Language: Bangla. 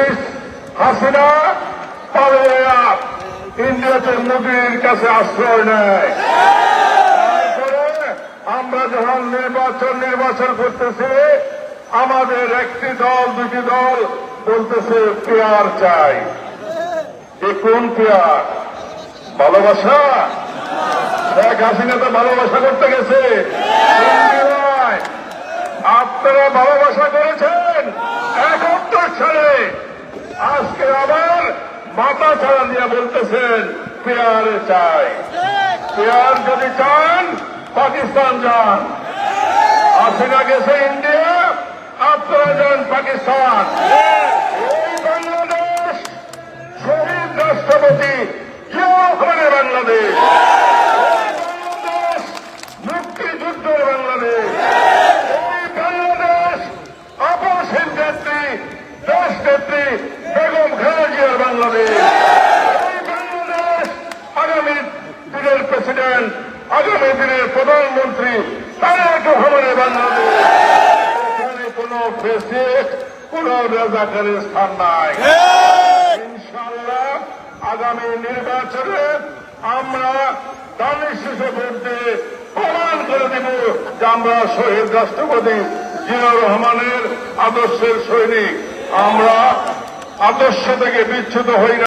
ফেসিস হাসিনা পালিয়ে ইন্ডিয়াতে মোদীর কাছে আশ্রয় নেয়। আমরা যখন নির্বাচন নির্বাচন করতেছি, আমাদের একটি দল, দুটি দল বলতেছে, পেয়ার চাই। এ কোন পেয়ার? ভালোবাসা? শেখ হাসিনা তো ভালোবাসা করতে গেছে। আপনারা ভালোবাসা করেছেন? মাথা ছাড়া দিয়ে বলতেছেন পেয়ার চাই। পেয়ার যদি চান, পাকিস্তান যান। হাসিনা গেছে ইন্ডিয়া, আপনারা যান পাকিস্তান। এই বাংলাদেশ, শহীদ রাষ্ট্রপতি জিয়া করে বাংলাদেশ? মুক্তিযুদ্ধের দেশ বেগম খালেদা জিয়ার বাংলাদেশ এই বাংলাদেশ আগামী দিনের প্রেসিডেন্ট আগামী দিনের প্রধানমন্ত্রী তারেক রহমানের বাংলাদেশ। এখানে কোন রাজাকারের স্থান নাই। ইনশাল্লাহ আগামী নির্বাচনে আমরা দানের ভোট প্রমাণ করে দেব যে আমরা শহীদ রাষ্ট্রপতি জিয়া রহমানের আদর্শের সৈনিক। আমরা আদর্শ থেকে বিচ্ছুত হই না।